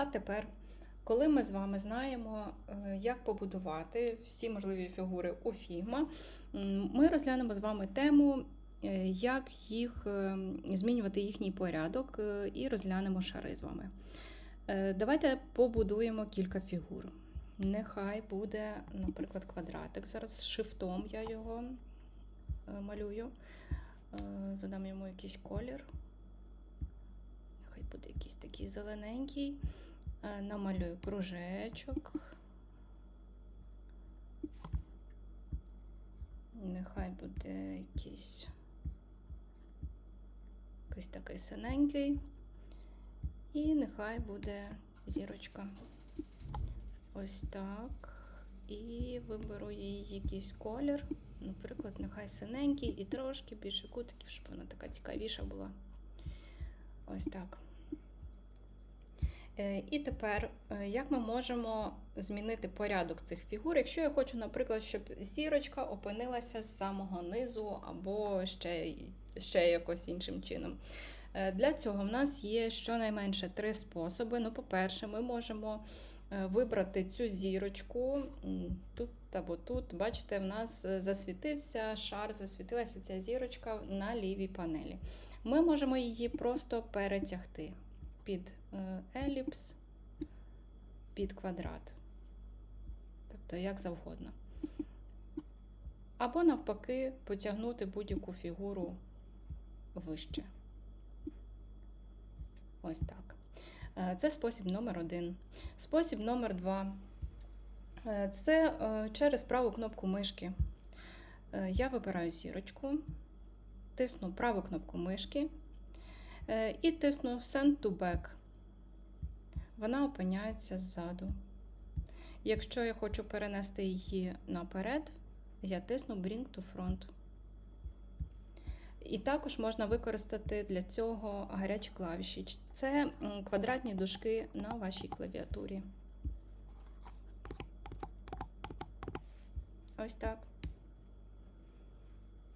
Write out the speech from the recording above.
А тепер, коли ми з вами знаємо, е, як побудувати всі можливі фігури у м, ми розглянемо з вами тему, е, як їх е, змінювати їхній порядок, і розглянемо шари з вами. Давайте побудуємо кілька фігур. Нехай буде, наприклад, квадратик. Зараз з шифтом я його малюю. Задам йому якийсь колір. Нехай буде якийсь такий зелененький. Е, Намалюю кружечок. Нехай буде якийсь якийсь такий синенький. І нехай буде зірочка. Ось так. І виберу їй якийсь колір. Наприклад, нехай синенький і трошки більше кутиків, щоб вона така цікавіша була. Ось так. Е, І тепер, е, як ми можемо змінити порядок цих фігур, якщо я хочу, наприклад, щоб зірочка опинилася з самого низу або ще, ще якось іншим чином. Е, Для цього в нас є щонайменше три способи. Ну, по-перше, ми можемо вибрати цю зірочку тут або тут. Бачите, в нас засвітився шар, засвітилася ця зірочка на лівій панелі. Ми можемо її просто перетягти під е, еліпс, під квадрат. Тобто, як завгодно. Або навпаки, потягнути будь-яку фігуру вище. Ось так. Е, Це спосіб номер один. Спосіб номер два. Е, Це через праву кнопку мишки. Я вибираю зірочку, тисну праву кнопку мишки і тисну Send to Back. Вона опиняється ззаду. Якщо я хочу перенести її наперед, я тисну Bring to Front. І також можна використати для цього гарячі клавіші. Це квадратні дужки на вашій клавіатурі. Ось так.